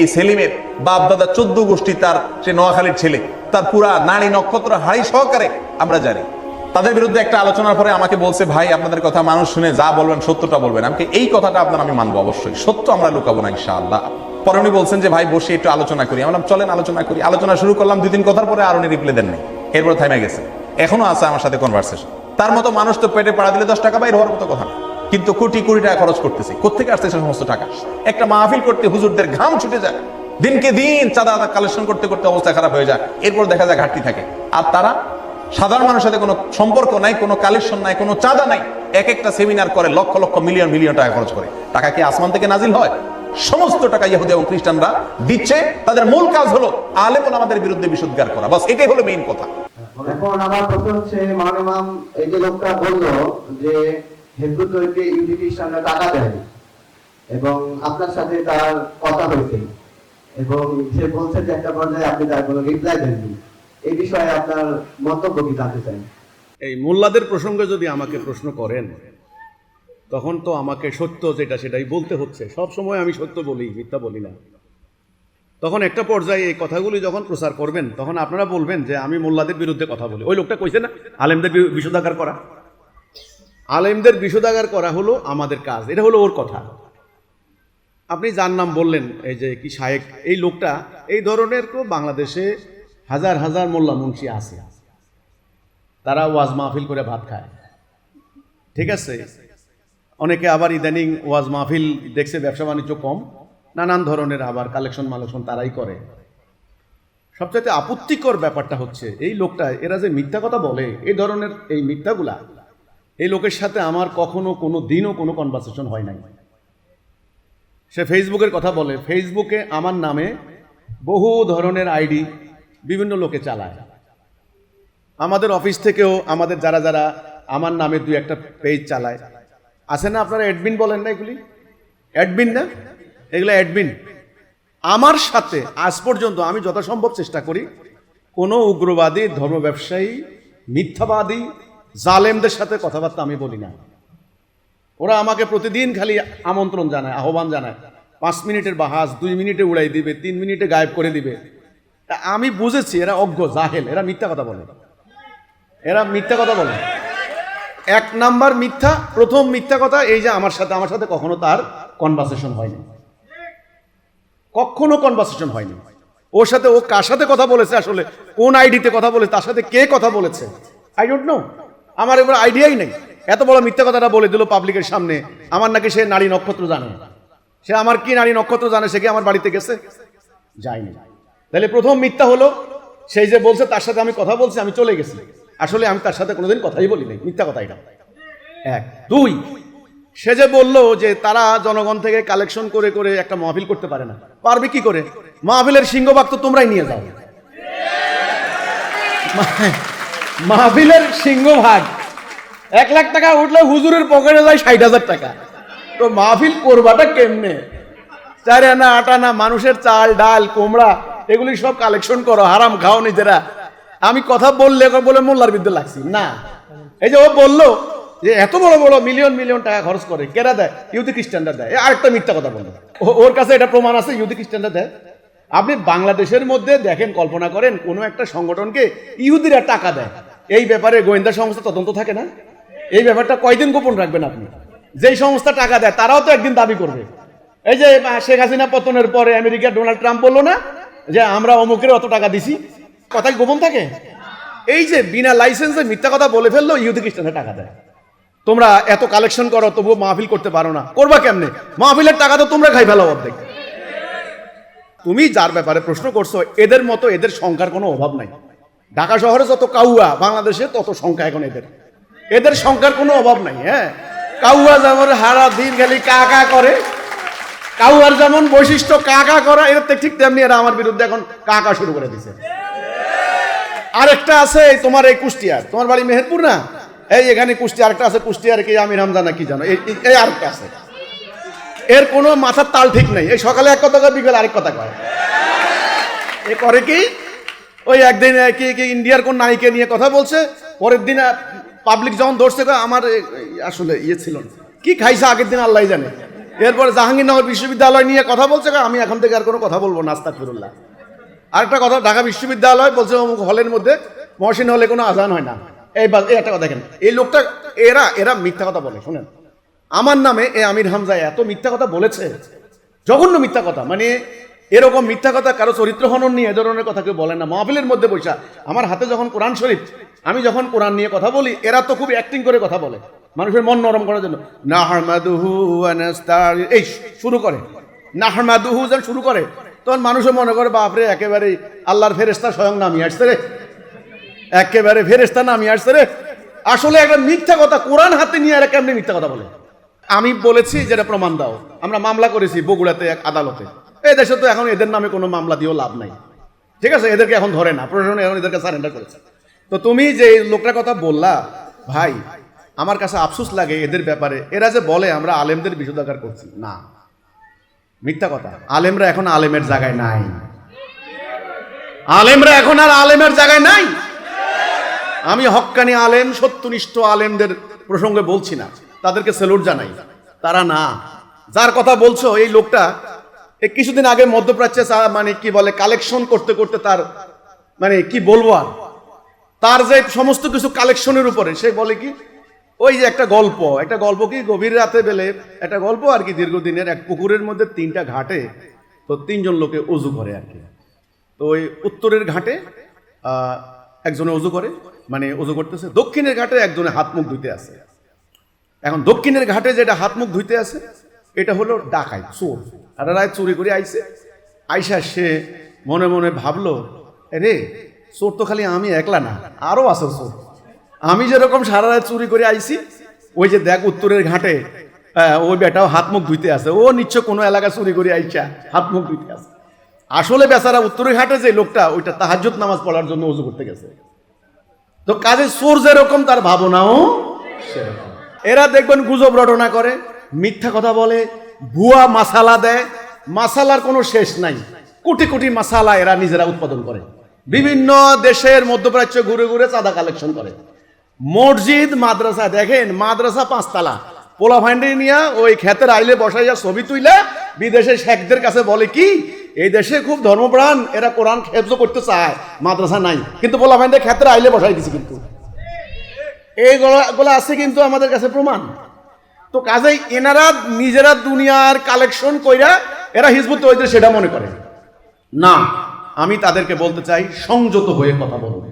এই সেলিমের বাপ দাদা চোদ্দ গোষ্ঠী তার সে নোয়াখালীর ছেলে, তার পুরা নারী নক্ষত্র হাড়ি সহকারে আমরা জানি। তাদের বিরুদ্ধে একটা আলোচনার পরে আমাকে বলছে, ভাই, আপনাদের কথা মানুষ শুনে যা বলবেন, সত্যটা বলবেন। আমাকে এই কথাটা আপনার আমি মানবো অবশ্যই। সত্য আমরা লুকাবো না, ইনশাআল্লাহ। পরে উনি বলছেন যে, ভাই, বসে একটু আলোচনা করি। আমরা চলেন, আলোচনা করি। আলোচনা শুরু করলাম, দুই দিন কথার পরে আর উনি রিপ্লাই দেননি এরপর থামে গেছে। এখনও আছে আমার সাথে কনভারসেশন তার মতো মানুষ তো পেটে পাড়া দিলে দশ টাকা বাইর হওয়ার মতো কথা না। কিন্তু কোটি কোটি টাকা খরচ করতেছি। কোথেকে আসছে সে সমস্ত টাকা? একটা মাহফিল করতে হুজুরদের ঘাম ছুটে যায়। দিনকে দিন চাঁদা কালেকশন করতে করতে অবস্থা খারাপ হয়ে যায়। এরপর দেখা যায় ঘাটতি থাকে। আর তারা সাধারণ মানুষের সাথে কোনো সম্পর্ক নাই, কোনো কালেকশন নাই, কোনো চাঁদা নাই। এক একটা সেমিনার করে লক্ষ লক্ষ মিলিয়ন মিলিয়ন টাকা খরচ করে। টাকা কি আসমান থেকে নাজিল হয়? সমস্ত টাকা ইহুদি এবং খ্রিস্টানরা দিচ্ছে। তাদের মূল কাজ হলো আলেম আমাদের বিরুদ্ধে বিশুদ্ধার করা। বাস, এটাই হলো মেইন কথা। এখন আমার প্রশ্ন হচ্ছে মান এই যে লোকটা বলল যে তৈরিকে ইউনিটির সামনে টাকা দেয় এবং আপনার সাথে তার কথা হয়েছে এবং সে বলছে যে একটা পর্যায়ে আপনি তার কোনো রিপ্লাই দেননি। এই বিষয়ে আপনার মন্তব্য কি জানতে চাই? এই মোল্লাদের প্রসঙ্গে যদি আমাকে প্রশ্ন করেন, তখন তো আমাকে সত্য যেটা সেটাই বলতে হচ্ছে। সব সময় আমি সত্য বলি, মিথ্যা বলি না। তখন একটা পর্যায়ে এই কথাগুলি যখন প্রচার করবেন, তখন আপনারা বলবেন যে আমি মোল্লাদের বিরুদ্ধে কথা বলি। ওই লোকটা কইছে না, আলেমদের বি- বিশোধাগার করা। আলেমদের বিশোধাগার করা হলো আমাদের কাজ। এটা হলো ওর কথা। আপনি যার নাম বললেন, এই যে কি শায়েক, এই লোকটা, এই ধরনের তো বাংলাদেশে হাজার হাজার মোল্লা মুন্সি আছে। তারা ওয়াজ মাহফিল করে ভাত খায়। ঠিক আছে? অনেকে আবার ইদানিং ওয়াজ মাহফিল দেখছে, ব্যবসা বাণিজ্য কম। নানান ধরনের আবার কালেকশন মালেকশন তারাই করে। সবচাইতে আপত্তিকর ব্যাপারটা হচ্ছে, এই লোকটা, এরা যে মিথ্যা কথা বলে, এই ধরনের, এই মিথ্যাগুলা এই লোকের সাথে আমার কখনো কোনো দিনও কোনো কনভারসেশন হয় নাই। সে ফেসবুকের কথা বলে। ফেসবুকে আমার নামে বহু ধরনের আইডি বিভিন্ন লোকে চালায়। আমাদের অফিস থেকেও আমাদের যারা যারা আমার নামে দুই একটা পেজ চালায়। আছে না আপনারা অ্যাডমিন বলেন না এগুলি? অ্যাডমিন না? এগুলো অ্যাডমিন আমার সাথে আজ পর্যন্ত আমি যথাসম্ভব চেষ্টা করি, কোনো উগ্রবাদী ধর্ম ব্যবসায়ী মিথ্যাবাদী জালেমদের সাথে কথাবার্তা আমি বলি না। ওরা আমাকে প্রতিদিন খালি আমন্ত্রণ জানায়, আহ্বান জানায়। পাঁচ মিনিটের বাহাস, দুই মিনিটে উড়াই দিবে, তিন মিনিটে গায়েব করে দিবে। তা আমি বুঝেছি, এরা অজ্ঞ, জাহেল, এরা মিথ্যা কথা বলে। এরা মিথ্যা কথা বলে। এক নাম্বার মিথ্যা, প্রথম মিথ্যা কথা এই যে আমার সাথে আমার সাথে কখনো তার কনভারসেশন হয়নি। কখনো কনভারসেশন হয়নি। ওর সাথে ও কার সাথে কথা বলেছে আসলে? কোন আইডিতে কথা বলে, তার সাথে কে কথা বলেছে? আই ডোন্ট নো আমার এবার আইডিয়াই নেই। এত বড় মিথ্যা কথাটা বলে দিল পাবলিকের সামনে। আমার নাকি সে নারী নক্ষত্র জানে। সে আমার কি নারী নক্ষত্র জানে? সে কি আমার বাড়িতে গেছে? যায়নি। তাহলে প্রথম মিথ্যা হলো, সেই যে বলছে তার সাথে আমি কথা বলছি, আমি চলে গেছি। আসলে আমি তার সাথে কোনোদিন কথাই বলি নাই মিথ্যা কথা এটা। এক। দুই, সে যে বলল যে তারা জনগণ থেকে কালেকশন করে করে একটা মাহফিল করতে পারে না। পারবে কি করে? মাহফিলের সিংহভাগ তো তোমরাই নিয়ে যাও। মাহফিলের সিংহভাগ। এক লাখ টাকা উঠলে হুজুরের পকেটে যায় ষাট হাজার টাকা। তো মাহফিল করবাটা কেমনে? চার আনা আট আনা মানুষের চাল, ডাল, কোমড়া, এগুলি সব কালেকশন করো, হারাম খাও নিজেরা। আমি কথা বললে বলে মোল্লার বিদ্যে লাগছি। না। এই যে ও বলল যে এত বড় বড় মিলিয়ন মিলিয়ন টাকা খরচ করে, কেরা দেয়? ইহুদি খ্রিস্টানরা দেয়। আরেকটা মিথ্যা কথা বলল। ওর কাছে এটা প্রমাণ আছে, ইহুদি খ্রিস্টানরা দেয়। আপনি বাংলাদেশের মধ্যে দেখেন, কল্পনা করেন, কোনো একটা সংগঠনকে ইহুদিরা টাকা দেয়। এই ব্যাপারে গোয়েন্দা সংস্থা তদন্ত থাকে না? এই ব্যাপারটা কয়দিন গোপন রাখবেন আপনি? যেই সংস্থা টাকা দেয়, তারাও তো একদিন দাবি করবে। এই যে শেখ হাসিনা পতনের পরে আমেরিকার ডোনাল্ড ট্রাম্প বলল না যে, আমরা অমুকের অত টাকা দিছি কথা গোপন থাকে? এই যে, বিনা লাইসেন্সে মিথ্যা কথা বলে ফেলল, ইহুদি খ্রিস্টানে টাকা দেয়। তোমরা এত কালেকশন করো, তবুও মাহফিল করতে পারো না। করবা কেমনে? মাহফিলের টাকা তো তোমরা খাই ফেলো অর্ধেক। তুমি যার ব্যাপারে প্রশ্ন করছ, এদের মতো এদের সংখ্যার কোনো অভাব নাই। ঢাকা শহরে যত কাউয়া, বাংলাদেশে তত সংখ্যা এখন এদের। এদের সংখ্যার কোনো অভাব নাই হ্যাঁ? কাউয়া যেমন হারা দিন খালি কা করে, কাউয়ার যেমন বৈশিষ্ট্য কা কা করা এর ঠিক তেমনি এরা আমার বিরুদ্ধে এখন কা কা শুরু করে দিছে। আরেকটা আছে তোমার এই কুষ্টিয়ার। তোমার বাড়ি মেহেরপুর না? এই এখানে কুষ্টিয়ার একটা আছে কুষ্টিয়ার কি আমির হামজা কি জানো? এই আরেকটা আছে। এর কোনো মাথার তাল ঠিক নাই। এই সকালে এক কথা কয়, বিকেল আরেক কথা কয়। এ করে কি? ওই একদিন কি কি, ইন্ডিয়ার কোন নায়িকা নিয়ে কথা বলছে, পরের দিন পাবলিক যখন ধরছে আমার আসলে ইয়ে ছিল না। কি খাইছে আগের দিন আল্লাহ জানে। এরপরে জাহাঙ্গীরনগর বিশ্ববিদ্যালয় নিয়ে কথা বলছে আমি এখন থেকে আর কোনো কথা বলব না আস্তাক ফিরুল্লাহ আরেকটা কথা, ঢাকা বিশ্ববিদ্যালয় বলছে, অমুক হলের মধ্যে, মহসিন হলে কোনো আজান হয় না। এই একটা কথা দেখেন। এই লোকটা, এরা এরা মিথ্যা কথা বলে, শুনেন। আমার নামে এ আমির হামজা এত মিথ্যা কথা বলেছে। জঘন্য মিথ্যা কথা। মানে এরকম মিথ্যা কথা কারও চরিত্র হনন নিয়ে এ ধরনের কথা কেউ বলে না। মাহফিলের মধ্যে বৈশা, আমার হাতে যখন কোরআন শরীফ, আমি যখন কোরআন নিয়ে কথা বলি, এরা তো খুব অ্যাক্টিং করে কথা বলে। মানুষের মন নরম করার জন্য। নাহমাদুহু এই, শুরু করে। নাহমাদুহু যখন শুরু করে। তখন মানুষও মনে করে, বাপরে একেবারে আল্লাহর ফেরেস্তা স্বয়ং নামিয়ে আসছে রে। একেবারে ফেরেস্তা নামিয়ে আসছে রে। আসলে একটা মিথ্যা কথা কোরআন হাতে নিয়ে এরা কেমনি মিথ্যা কথা বলে? আমি বলেছি যেটা প্রমাণ দাও। আমরা মামলা করেছি বগুড়াতে এক আদালতে। এই দেশে তো এখন এদের নামে কোনো মামলা দিয়েও লাভ নাই। ঠিক আছে? এদেরকে এখন ধরে না। প্রশাসন এখন এদেরকে সারেন্ডার করেছে। তো তুমি যে লোকটার কথা বললা, ভাই, আমার কাছে আফসোস লাগে এদের ব্যাপারে। এরা যে বলে, আমরা আলেমদের বিশোধাগার করছি। না। মিথ্যা কথা। আলেমরা এখন আলেমের জায়গায় নাই। আলেমরা এখন আর আলেমের জায়গায় নাই। আমি হক্কানি আলেম, সত্যনিষ্ঠ আলেমদের প্রসঙ্গে বলছি না। তাদেরকে সেলুট জানাই। তারা না। যার কথা বলছো, এই লোকটা কিছুদিন আগে মধ্যপ্রাচ্যে মানে কি বলে কালেকশন করতে করতে তার মানে কি বলব আর? তার যে সমস্ত কিছু কালেকশনের উপরে, সে বলে কি, ওই যে একটা গল্প একটা গল্প কি গভীর রাতে বেলে, একটা গল্প আর কি দীর্ঘদিনের এক পুকুরের মধ্যে তিনটা ঘাটে, তো তিনজন লোকে উজু করে আর কি। তো ওই উত্তরের ঘাটে একজনে উজু করে মানে উজু করতেছে। দক্ষিণের ঘাটে একজনে হাত মুখ ধুইতে আছে এখন দক্ষিণের ঘাটে যেটা হাত মুখ ধুইতে আছে, এটা হলো ডাকাই, চোর। রায় চুরি করে আইছে। আইসা সে মনে মনে ভাবলো রে চোর তো খালি আমি একলা না, আরও আছে চোর। আমি যেরকম সারা রাত চুরি করে আইছি, ওই যে দেখ উত্তরের ঘাটে ওই বেটাও হাত মুখ ধুইতে আছে। ও নিশ্চয় কোনো এলাকা চুরি করে আইসা, হাত মুখ ধুইতে আছে। আসলে বেচারা উত্তরের ঘাটে যে লোকটা, ওইটা তাহাজ্জুদ নামাজ পড়ার জন্য উজু করতে গেছে। তো কাজে চোর যেরকম, তার ভাবনাও সেরকম। এরা দেখবেন গুজব রটনা করে, মিথ্যা কথা বলে, ভুয়া মাসালা দেয়, মাসালার কোনো শেষ নাই। কোটি কোটি মাসালা এরা নিজেরা উৎপাদন করে। বিভিন্ন দেশের মধ্যপ্রাচ্য ঘুরে ঘুরে চাঁদা কালেকশন করে। মসজিদ, মাদ্রাসা, দেখেন, মাদ্রাসা পাঁচতলা। পোলা ফাইন্ডে নিয়ে ওই ক্ষেতের আইলে বসাইয়া ছবি তুইলে বিদেশে শেখদের কাছে বলে কি, এই দেশে খুব ধর্মপ্রাণ, এরা কোরআন খেবজ করতে চায়, মাদ্রাসা নাই। কিন্তু পোলা ফাইন্ডে ক্ষেতের আইলে বসাই দিছে কিন্তু। এইগুলো আছে কিন্তু আমাদের কাছে প্রমাণ। তো কাজেই এনারা নিজেরা দুনিয়ার কালেকশন কইরা এরা হিজবুত তৈরি সেটা মনে করে। না, আমি তাদেরকে বলতে চাই, সংযত হয়ে কথা বলবে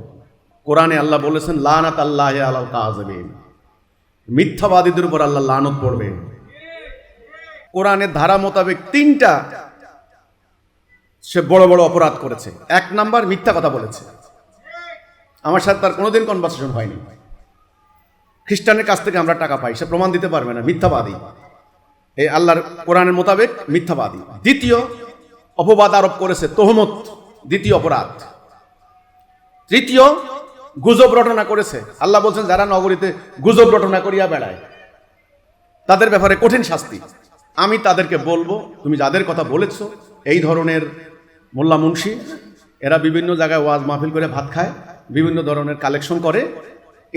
কোরআনে আল্লাহ বলেছেন লানাত আল্লাহ আলাল কাজবিন মিথ্যাবাদীদের উপর আল্লাহ লানত পড়বে। কোরআনের ধারা মোতাবেক তিনটা সে বড় বড় অপরাধ করেছে। এক নাম্বার মিথ্যা কথা বলেছে। আমার সাথে তার কোনোদিন কনভারসেশন হয়নি। খ্রিস্টানের কাছ থেকে আমরা টাকা পাই, সে প্রমাণ দিতে পারবে না, মিথ্যাবাদী। এই আল্লাহর কোরআনের মোতাবেক মিথ্যাবাদী। দ্বিতীয় অপবাদ আরোপ করেছে তোহমত, দ্বিতীয় অপরাধ। তৃতীয় গুজব রটনা করেছে। আল্লাহ বলছেন, যারা নগরীতে গুজব রটনা করিয়া বেড়ায়, তাদের ব্যাপারে কঠিন শাস্তি। আমি তাদেরকে বলব, তুমি যাদের কথা বলেছ, এই ধরনের মোল্লা মুন্সি, এরা বিভিন্ন জায়গায় ওয়াজ মাহফিল করে ভাত খায়, বিভিন্ন ধরনের কালেকশন করে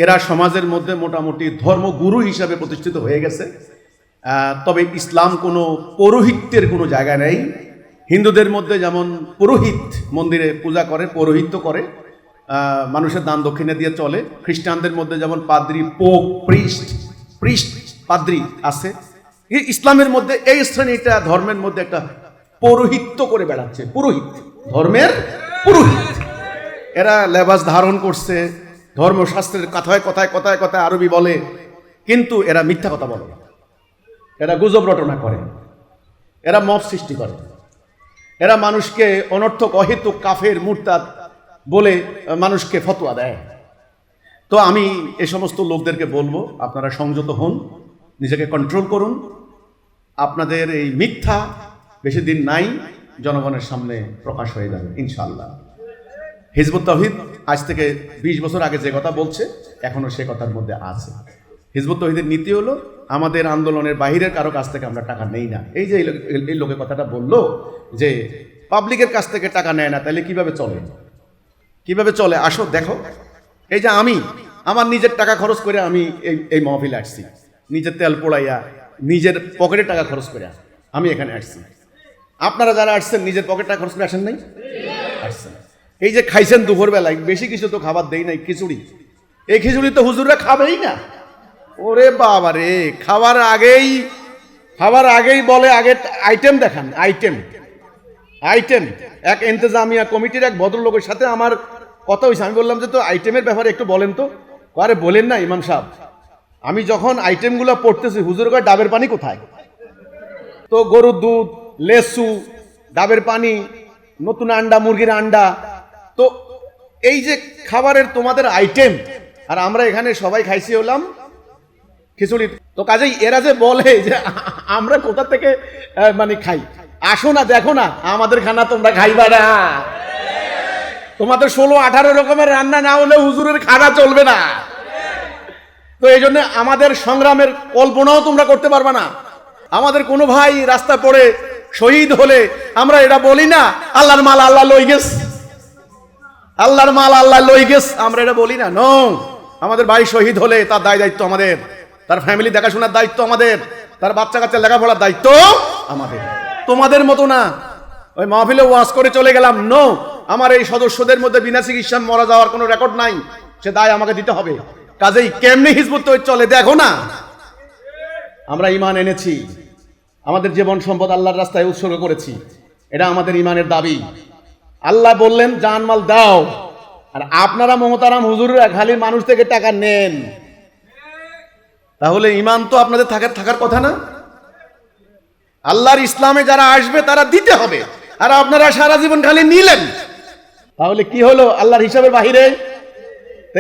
এরা সমাজের মধ্যে মোটামুটি ধর্মগুরু হিসাবে প্রতিষ্ঠিত হয়ে গেছে। তবে ইসলাম কোনো পৌরোহিত্যের কোনো জায়গা নেই। হিন্দুদের মধ্যে যেমন পুরোহিত মন্দিরে পূজা করে, পৌরোহিত্য করে মানুষের দান দক্ষিণে দিয়ে চলে। খ্রিস্টানদের মধ্যে যেমন পাদ্রি পোপ, প্রিস্ট প্রিস্ট পাদ্রি আছে। ইসলামের মধ্যে এই শ্রেণীটা ধর্মের মধ্যে একটা পৌরোহিত্য করে বেড়াচ্ছে। পুরোহিত, ধর্মের পুরোহিত। এরা লেবাস ধারণ করছে ধর্মশাস্ত্রের কথায় কথায় কথায় কথায় আরবি বলে, কিন্তু এরা মিথ্যা কথা বলে এরা গুজব রটনা করে। এরা মব সৃষ্টি করে। এরা মানুষকে অনর্থক, অহেতুক, কাফের, মুরতাদ বলে মানুষকে ফতোয়া দেয়। তো আমি এ সমস্ত লোকদেরকে বলব, আপনারা সংযত হন, নিজেকে কন্ট্রোল করুন। আপনাদের এই মিথ্যা বেশি দিন নাই, জনগণের সামনে প্রকাশ হয়ে যাবে, ইনশাআল্লাহ। হিজবুত তহিদ আজ থেকে বিশ বছর আগে যে কথা বলছে এখনও সে কথার মধ্যে আছে। হিজবুত তহিদের নীতি হলো, আমাদের আন্দোলনের বাহিরের কারও কাছ থেকে আমরা টাকা নেই না। এই যে এই লোকের কথাটা বলল যে, পাবলিকের কাছ থেকে টাকা নেয় না, তাহলে কীভাবে চলে? কীভাবে চলে? আসো, দেখো। এই যে আমি, আমার নিজের টাকা খরচ করে আমি এই এই মহফিলে আসছি। নিজের তেল পোড়াইয়া, নিজের পকেটে টাকা খরচ করে আমি এখানে আসছি। আপনারা যারা আসছেন, নিজের পকেট টাকা খরচ করে আসেন নাই? এই যে খাইছেন দুপুরবেলায়, বেশি কিছু তো খাবার দেই নাই, খিচুড়ি। এই খিচুড়ি তো হুজুররা খাবেই না। ওরে বাবা রে, খাওয়ার আগেই খাওয়ার আগেই বলে আগে আইটেম দেখান আইটেম আইটেম এক ইন্তজামিয়া কমিটির এক ভদ্রলোকের সাথে আমার কথা হয়েছে আমি বললাম যে, তো আইটেমের ব্যাপারে একটু বলেন তো। আরে, বলেন না, ইমাম সাহেব। আমি যখন আইটেমগুলো পড়তেছি, হুজুর কয়, ডাবের পানি কোথায়? তো গরুর দুধ, লেসু, ডাবের পানি, নতুন আন্ডা, মুরগির আন্ডা তো এই যে খাবারের তোমাদের আইটেম আর আমরা এখানে সবাই খাইছি হলাম খিচুড়ি। তো কাজেই এরা যে বলে যে আমরা কোথা থেকে মানে খাই। আসো না, দেখো না, আমাদের খানা তোমরা খাইবা না। তোমাদের ষোলো আঠারো রকমের রান্না না হলে হুজুরের খানা চলবে না। তো এই জন্য আমাদের সংগ্রামের কল্পনাও তোমরা করতে পারবে না। আমাদের কোনো ভাই রাস্তা পড়ে শহীদ হলে আমরা এটা বলি না, আল্লাহর মাল আল্লাহ লই গেস আল্লাহর মাল আল্লাহ লই গেস আমরা এটা বলি না নো আমাদের ভাই শহীদ হলে তার দায় দায়িত্ব আমাদের। তার ফ্যামিলি দেখাশোনার দায়িত্ব আমাদের। তার বাচ্চা কাচ্চা লেখাপড়ার দায়িত্ব আমাদের। তোমাদের মতো না। ওই মাহফিলে ওয়াজ করে চলে গেলাম নো আমার এই সদস্যদের মধ্যে বিনা চিকিৎসা মরা যাওয়ার কোনো রেকর্ড নাই। সে দায় আমাকে দিতে হবে। কাজেই কেমনি হিজবুত চলে দেখো না। আমরা ইমান এনেছি। আমাদের জীবন সম্পদ আল্লাহর রাস্তায় উৎসর্গ করেছি। এটা আমাদের ইমানের দাবি। আল্লাহ বললেন জানমাল দাও। আর আপনারা মমতারাম হুজুররা খালি মানুষ থেকে টাকা নেন। তাহলে ইমান তো আপনাদের থাকার থাকার কথা না? আল্লাহর ইসলামে যারা আসবে, তারা দিতে হবে। আর আপনারা সারা জীবন খালি নিলেন। তাহলে কি হলো আল্লাহর হিসাবের বাহিরে?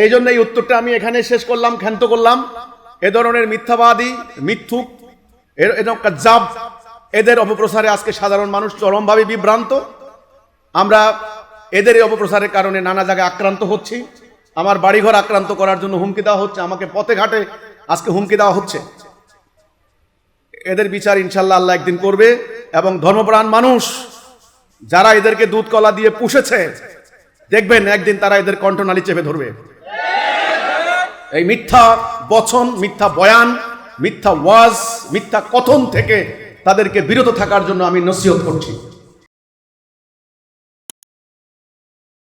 এই জন্য এই উত্তরটা আমি এখানে শেষ করলাম, ক্ষান্ত করলাম। এ ধরনের মিথ্যাবাদী, মিথ্যুক, এর এরকম কাজ্জাব, এদের অপপ্রচারে আজকে সাধারণ মানুষ চরমভাবে বিভ্রান্ত। আমরা এদের এই অপপ্রচারের কারণে নানা জায়গায় আক্রান্ত হচ্ছি। আমার বাড়িঘর আক্রান্ত করার জন্য হুমকি দেওয়া হচ্ছে, আমাকে পথে ঘাটে আজকে হুমকি দেওয়া হচ্ছে। এদের বিচার ইনশাল্লাহ আল্লাহ একদিন করবে এবং ধর্মপ্রাণ মানুষ যারা এদেরকে দুধ কলা দিয়ে পুষেছে, দেখবেন একদিন তারা এদের কণ্ঠনালী চেপে ধরবে। এই মিথ্যা বচন, মিথ্যা বয়ান, মিথ্যা ওয়াজ, মিথ্যা কথন থেকে তাদেরকে বিরত থাকার জন্য আমি নসিহত করছি।